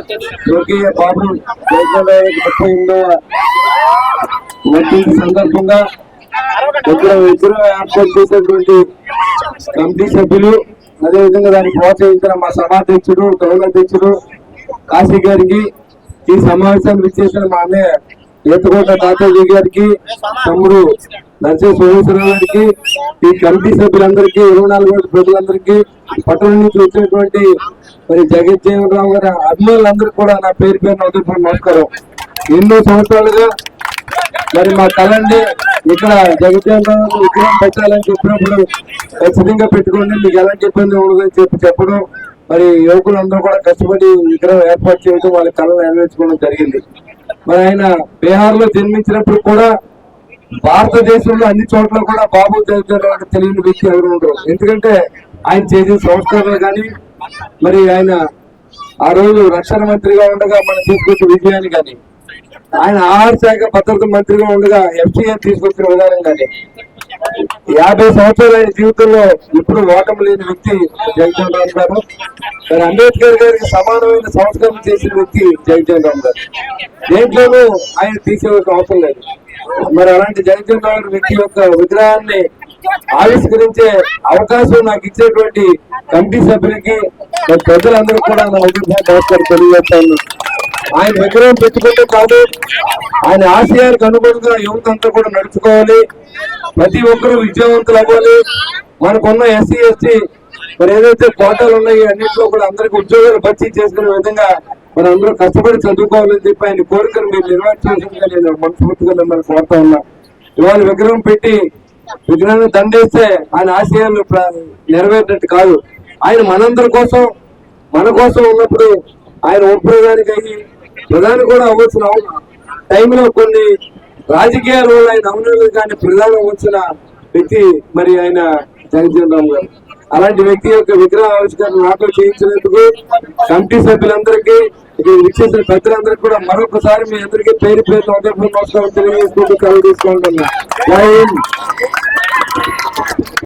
స్వర్గీయ బాబు జయచంద్రయ్య ముప్పై ఎనిమిదవ వర్ధంతి సందర్భంగా ఇక్కడ విగ్రహం ఏర్పాటు చేసినటువంటి కమిటీ సభ్యులు అదేవిధంగా దాన్ని ప్రోత్సహించిన మా సభాధ్యక్షుడు గౌరవ అధ్యక్షుడు కాశీ గారికి ఈ సమావేశాన్ని విచ్చేసిన మా అన్నయ్య ఈతకోట తాతాజీ గారికి తమ్ముడు నరసింహ సోమేశ్వరరావు గారికి ఈ కమిటీ సభ్యులందరికీ ఇరవై నాలుగు ప్రజలందరికీ పట్టణం నుంచి వచ్చినటువంటి మరి జగజ్జీవన్ రావు గారి అభిమానులందరూ కూడా నా పేరు పేరు నవ్వుతున్న నమస్కారం. ఎన్నో సంవత్సరాలుగా మరి మా కళండి ఇక్కడ జగజ్జీవన్ రావు విగ్రహం పెట్టాలని చెప్పినప్పుడు ఖచ్చితంగా పెట్టుకోండి. మీకు ఎలాంటి ఇబ్బంది ఉండదని చెప్పి చెప్పడం మరి యువకులందరూ కూడా కష్టపడి విగ్రహం ఏర్పాటు చేయడం వాళ్ళ కళను నెరవేర్చుకోవడం జరిగింది. మరి ఆయన బీహార్లో జన్మించినప్పుడు కూడా భారతదేశంలో అన్ని చోట్ల కూడా బాబు జగజ్జీవన్ తెలియని వ్యక్తి ఎవరు ఉండరు. ఎందుకంటే ఆయన చేసిన సంస్కరణలు కానీ మరి ఆయన ఆ రోజు రక్షణ మంత్రిగా ఉండగా మనం తీసుకొచ్చిన విజయాన్ని కానీ ఆయన ఆహార శాఖ భద్రత మంత్రిగా ఉండగా ఎఫ్సీఏ తీసుకొచ్చిన విధానం కానీ యాభై సంవత్సరాల ఆయన జీవితంలో ఇప్పుడు ఓటమి లేని వ్యక్తి జగన్ రామ్ గారు మరి అంబేద్కర్ గారికి సమానమైన సంస్కరణ చేసిన వ్యక్తి జగన్ రామ్ గారు. దేంట్లోనూ ఆయన తీసేవలసిన అవసరం లేదు. మరి అలాంటి జగన్ రామ్ వ్యక్తి యొక్క విగ్రహాన్ని ఆవిష్కరించే అవకాశం నాకు ఇచ్చేటువంటి కమిటీ సభ్యులకి మరి ప్రజలందరూ కూడా నా అభిప్రాయం నమస్కారం తెలియజేస్తాను. ఆయన విగ్రహం పెట్టుకుంటే కాదు ఆయన ఆశయాలకు అనుగుణంగా యువత అంతా కూడా నడుచుకోవాలి. ప్రతి ఒక్కరూ విజయవంతులు అవ్వాలి. మనకున్న ఎస్సీ ఎస్టీ మరి ఏదైతే కోటాలు ఉన్నాయో అన్నింటిలో కూడా అందరికి ఉద్యోగాలు భర్తీ చేసుకునే విధంగా మరి అందరూ కష్టపడి చదువుకోవాలని చెప్పి ఆయన కోరికను మీరు నిర్వహించాల్సిందిగా నేను మనస్ఫూర్తిగా మిమ్మల్ని కోరుతా ఉన్నా. ఇవాళ విగ్రహం పెట్టి విగ్రహాన్ని దండేస్తే ఆయన ఆశయాలు నెరవేరినట్టు కాదు. ఆయన మనందరి కోసం మన కోసం ఉన్నప్పుడు ఆయన ఉపప్రధానికి అయ్యి ప్రధాని కూడా అవ్వాల్సిన టైంలో కొన్ని రాజకీయాల వల్ల ఆయన అవునలేదు కానీ ప్రధాని అవ్వాల్సిన వ్యక్తి మరి ఆయన జగన్ రామ్ గారు. అలాంటి వ్యక్తి యొక్క విగ్రహ ఆవిష్కరణ నాతో చేయించినందుకు కమిటీ సభ్యులందరికీ ఇక్కడ విచ్చేసిన పెద్దలందరికీ కూడా మరొకసారి మీ అందరికీ పేరు పేరు నమస్కారం తెలియజేసుకుంటూ కలుగు తీసుకుంటున్నా